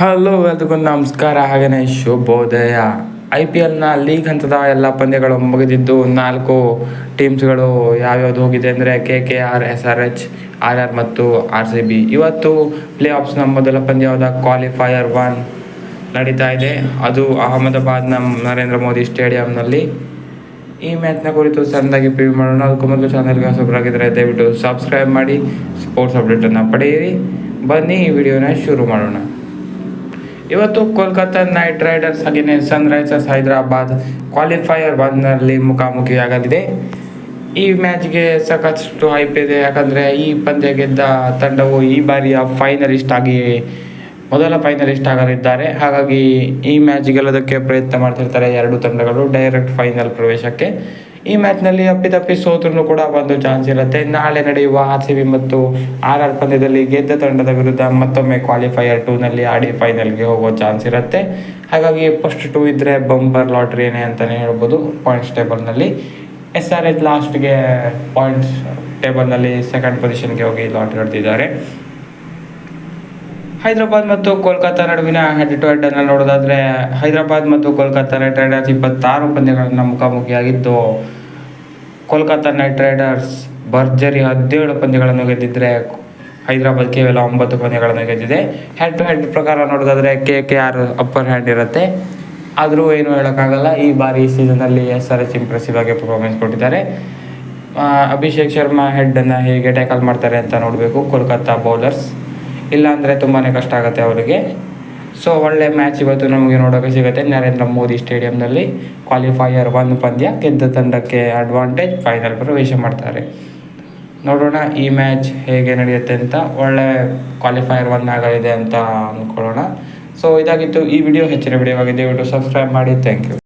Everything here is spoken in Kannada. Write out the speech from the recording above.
ಹಲೋ ಎಲ್ರಿಗೂ ನಮಸ್ಕಾರ. ಹಾಗೆಯೇ ಶುಭೋದಯ. ಐ ಪಿ ಎಲ್ನ ಲೀಗ್ ಹಂತದ ಎಲ್ಲ ಪಂದ್ಯಗಳು ಮುಗಿದಿದ್ದು, ನಾಲ್ಕು ಟೀಮ್ಸ್ಗಳು ಯಾವ್ಯಾವ್ದು ಹೋಗಿದೆ ಅಂದರೆ K K R S R H R R ಮತ್ತು ಆರ್ ಸಿ ಬಿ ಇವತ್ತು ಪ್ಲೇ ಆಫ್ಸ್ನ ಮೊದಲ ಪಂದ್ಯವಾದ ಕ್ವಾಲಿಫೈಯರ್ ಒನ್ ನಡೀತಾ ಇದೆ. ಅದು ಅಹಮದಾಬಾದ್ನ ನರೇಂದ್ರ ಮೋದಿ ಸ್ಟೇಡಿಯಂನಲ್ಲಿ. ಈ ಮ್ಯಾಚ್ನ ಕುರಿತು ಸಣ್ಣದಾಗಿ ಪ್ರಿವ್ಯೂ ಮಾಡೋಣ. ಅದಕ್ಕೂ ಮೊದಲು ಚಾನಲ್ಗೆ ಹೊಸಬರಾಗಿದ್ದರೆ ದಯವಿಟ್ಟು ಸಬ್ಸ್ಕ್ರೈಬ್ ಮಾಡಿ ಸ್ಪೋರ್ಟ್ಸ್ ಅಪ್ಡೇಟನ್ನು ಪಡೆಯಿರಿ. ಬನ್ನಿ ಈ ವಿಡಿಯೋನ ಶುರು ಮಾಡೋಣ. ಇವತ್ತು ಕೋಲ್ಕತ್ತಾ ನೈಟ್ ರೈಡರ್ಸ್ ಹಾಗೆಯೇ ಸನ್ರೈಸರ್ಸ್ ಹೈದರಾಬಾದ್ ಕ್ವಾಲಿಫೈಯರ್ ಬಂದ್ನಲ್ಲಿ ಮುಖಾಮುಖಿಯಾಗಲಿದೆ. ಈ ಮ್ಯಾಚ್ಗೆ ಸಾಕಷ್ಟು ಹೈಪ್ ಇದೆ, ಯಾಕಂದರೆ ಈ ಪಂದ್ಯ ಗೆದ್ದ ತಂಡವು ಈ ಬಾರಿಯ ಫೈನಲಿಸ್ಟ್ ಆಗಿ, ಮೊದಲ ಫೈನಲಿಸ್ಟ್ ಆಗಲಿದ್ದಾರೆ. ಹಾಗಾಗಿ ಈ ಮ್ಯಾಚ್ ಗೆಲ್ಲೋದಕ್ಕೆ ಪ್ರಯತ್ನ ಮಾಡ್ತಿರ್ತಾರೆ ಎರಡು ತಂಡಗಳು, ಡೈರೆಕ್ಟ್ ಫೈನಲ್ ಪ್ರವೇಶಕ್ಕೆ. ಈ ಮ್ಯಾಚ್ನಲ್ಲಿ ಅಪ್ಪಿತಪ್ಪಿ ಸೋತ್ರೂ ಕೂಡ ಒಂದು ಚಾನ್ಸ್ ಇರುತ್ತೆ. ನಾಳೆ ನಡೆಯುವ ಆರ್ ಸಿ ಬಿ ಮತ್ತು ಆರ್ ಆರ್ ಪಂದ್ಯದಲ್ಲಿ ಗೆದ್ದ ತಂಡದ ವಿರುದ್ಧ ಮತ್ತೊಮ್ಮೆ ಕ್ವಾಲಿಫೈಯರ್ ಟೂನಲ್ಲಿ ಆಡಿ ಫೈನಲ್ಗೆ ಹೋಗೋ ಚಾನ್ಸ್ ಇರುತ್ತೆ. ಹಾಗಾಗಿ ಫಸ್ಟ್ ಟೂ ಇದ್ದರೆ ಬಂಪರ್ ಲಾಟ್ರಿನೇ ಅಂತಲೇ ಹೇಳ್ಬೋದು. ಪಾಯಿಂಟ್ಸ್ ಟೇಬಲ್ನಲ್ಲಿ ಎಸ್ ಆರ್ ಎಚ್ ಲಾಸ್ಟ್ಗೆ ಪಾಯಿಂಟ್ಸ್ ಟೇಬಲ್ನಲ್ಲಿ ಸೆಕೆಂಡ್ ಪೊಸಿಷನ್ಗೆ ಹೋಗಿ ಲಾಟ್ರಿ ಹೊಡೆದಿದ್ದಾರೆ ಹೈದರಾಬಾದ್ ಮತ್ತು ಕೋಲ್ಕತ್ತಾ ನಡುವಿನ ಹೆಡ್ ಟು ಹೆಡ್ ಅನ್ನು ನೋಡೋದಾದ್ರೆ ಹೈದರಾಬಾದ್ ಮತ್ತು ಕೋಲ್ಕತ್ತಾ ನೈಟ್ ರೈಡರ್ಸ್ ಇಪ್ಪತ್ತಾರು ಪಂದ್ಯಗಳನ್ನು ಮುಖಾಮುಖಿಯಾಗಿದ್ದು ಕೋಲ್ಕತ್ತಾ ನೈಟ್ ರೈಡರ್ಸ್, ಭರ್ಜರಿ ಹದಿನೇಳು ಪಂದ್ಯಗಳನ್ನು ಗೆದ್ದಿದ್ರೆ ಹೈದರಾಬಾದ್ ಕೇವಲ ಒಂಬತ್ತು ಪಂದ್ಯಗಳನ್ನು ಗೆದ್ದಿದೆ. ಹೆಡ್ ಟು ಹೆಡ್ ಪ್ರಕಾರ ನೋಡೋದಾದ್ರೆ K K R upper hand ಇರುತ್ತೆ. ಆದರೂ ಏನು ಹೇಳೋಕ್ಕಾಗಲ್ಲ, ಈ ಬಾರಿ ಸೀಸನಲ್ಲಿ ಎಸ್ ಆರ್ ಎಚ್ ಇಂಪ್ರೆಸಿವ್ ಆಗಿ ಪರ್ಫಾರ್ಮೆನ್ಸ್ ಕೊಟ್ಟಿದ್ದಾರೆ. ಅಭಿಷೇಕ್ ಶರ್ಮಾ ಹೆಡ್ಡನ್ನು ಹೇಗೆ ಟ್ಯಾಕಲ್ ಮಾಡ್ತಾರೆ ಅಂತ ನೋಡಬೇಕು ಕೋಲ್ಕತ್ತಾ ಬೌಲರ್ಸ್ ಇಲ್ಲಾಂದರೆ ತುಂಬಾ ಕಷ್ಟ ಆಗುತ್ತೆ ಅವರಿಗೆ. ಸೊ ಒಳ್ಳೆ ಮ್ಯಾಚ್ ಇವತ್ತು ನಮಗೆ ನೋಡೋಕೆ ಸಿಗುತ್ತೆ. ನರೇಂದ್ರ ಮೋದಿ ಸ್ಟೇಡಿಯಂನಲ್ಲಿ ಕ್ವಾಲಿಫೈಯರ್ ಒನ್ ಪಂದ್ಯ ಗೆದ್ದ ತಂಡಕ್ಕೆ ಅಡ್ವಾಂಟೇಜ್ ಫೈನಲ್ ಪ್ರವೇಶ ಮಾಡ್ತಾರೆ. ನೋಡೋಣ ಈ ಮ್ಯಾಚ್ ಹೇಗೆ ನಡೆಯುತ್ತೆ ಅಂತ. ಒಳ್ಳೆ ಕ್ವಾಲಿಫೈಯರ್ ಒನ್ ಆಗಲಿದೆ ಅಂತ ಅಂದ್ಕೊಳ್ಳೋಣ ಸೊ ಇದಾಗಿತ್ತು ಈ ವಿಡಿಯೋ ಹೆಚ್ಚಿನ ವಿಡಿಯೋ ಆಗಿದೆ ಸಬ್ಸ್ಕ್ರೈಬ್ ಮಾಡಿ. Thank you